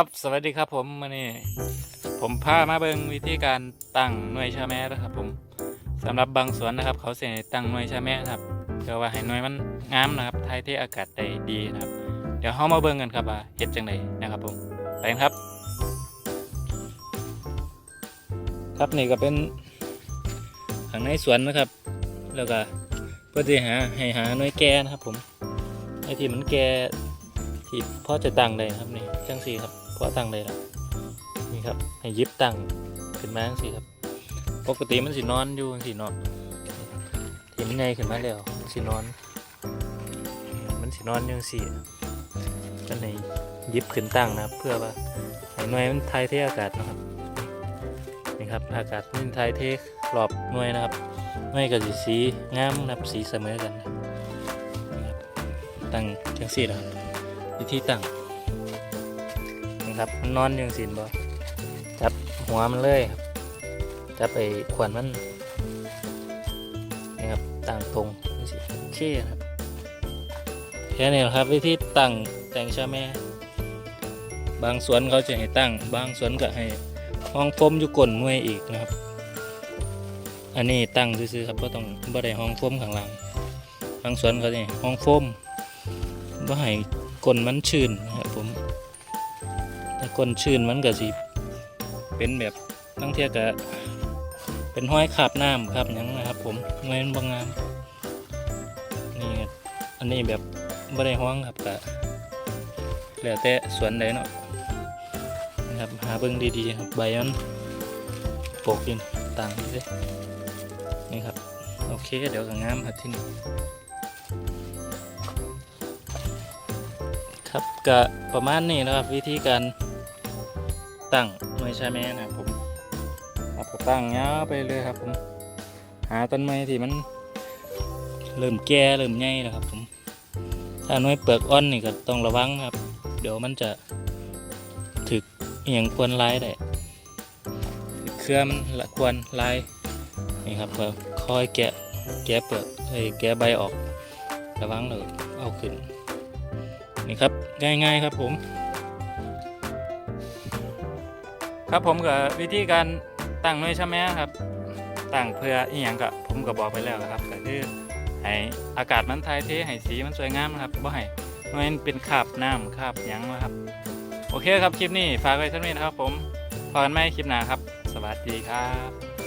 ครับสวัสดีครับผมมานี่ผมพามาเบิงวิธีการตั้งหน่วยชาแม่นะครับ ผมสำหรับบางสวนนะครับ เขาเสียตั้งหน่วยชาแม่ครับเพื่อว่าให้หน่วยมันงามนะครับทายเทอากาศได้ดีนะครับ เดี๋ยวเฮามาเบิงกันครับว่าเฮ็ดจังไดนะครับ ผมไปครับ ครับนี่ก็เป็นข้างในสวนนะครับ แล้วก็เพื่อที่หาให้หาหน่วยแก่นะครับ ผมไอที่มันแก่ที่พ่อจะตั้งเลยนะครับนี่จังสี่ครับ พ่อตั้งเลยแล้วนี่ครับให้ยิบตั้งขึ้นมาสี่ครับ ปกติมันสินอนอยู่สีนอนที่มันใหญ่ขึ้นมาแล้วมันสินอน มันสินอนอยังสี่มันให้ยิบขึ้นตั้งนะเพื่อว่าให้หน่วยมันทายเทอากาศนะครับนี่ครับอากาศมันทายเทรอบหน่วยนะครับหน่วยกับสีสีงามนะครับสีเสมอกันตั้งจังสี่นะครับวิธีตั้ง ครับมันนอนอยังสินบ่จับหัวมันเลยครับจับไปขวานมันนี่ครับตั้งตรงนี่สิเช่ครับแค่นี้ครับวิธีตั้งแต่งชาแม่ บางสวนเขาจะให้ตั้ง บางสวนก็ให้ห้องฟมอยู่ก้นหน่วยอีกนะครับ อันนี้ตั้งซื่อๆครับก็ต้องบ่ได้ห้องฟมข้างล่างบางสวนเขาจะให้ห้องฟมบ่ให้ก้นมันชื้นนะครับ ก้นชื้นมันก็สิเป็นแบบตั้งเทียกับเป็นห้อยขาบน้ำครับยังนะครับ ผมเงินบางงามนี่อันนี้แบบไม่ได้ห้องครับกะแล้วแต่สวนใดเนาะนะครับหาเบิ่งดีๆครับใบมันปกดินต่างนี่สินี่ครับโอเคเดี๋ยวก็งามครับที่นี่ครับก็ประมาณนี้นะครับวิธีการ ตั้งหน่วยชายแม่นะครับผมครับก็ตั้งยาวไปเลยครับ ผม หาต้นไม้ที่มัน เริ่มแก่เริ่มใหญ่แล้วครับ ผม ถ้าน่วยเปลือกอ่อนนี่ก็ต้องระวังครับ เดี๋ยวมันจะถึกอหย่างควรลายได้เครือมันละควรลายนี่ครับก็ค่อยแกะแกะเปลือกเอ้แกะใบออกระวังเลยเอาขึ้นนี่ครับง่ายๆครับผม ครับผมกับวิธีการตั้งหน่วยช่ไหมครับตั้งเพื่ออีหยังก็ผมก็บอกไปแล้วครับก็คือให้อากาศมันทายเทให้สีมันสวยงามนะครับบ่ให้หน่วยมันเป็นคราบน้ำคราบหยังนะครับ โอเคครับคลิปนี้ฝากไว้เท่านี้นะครับ ผมพอกันไหมคลิปหน้าครับ สวัสดีครับ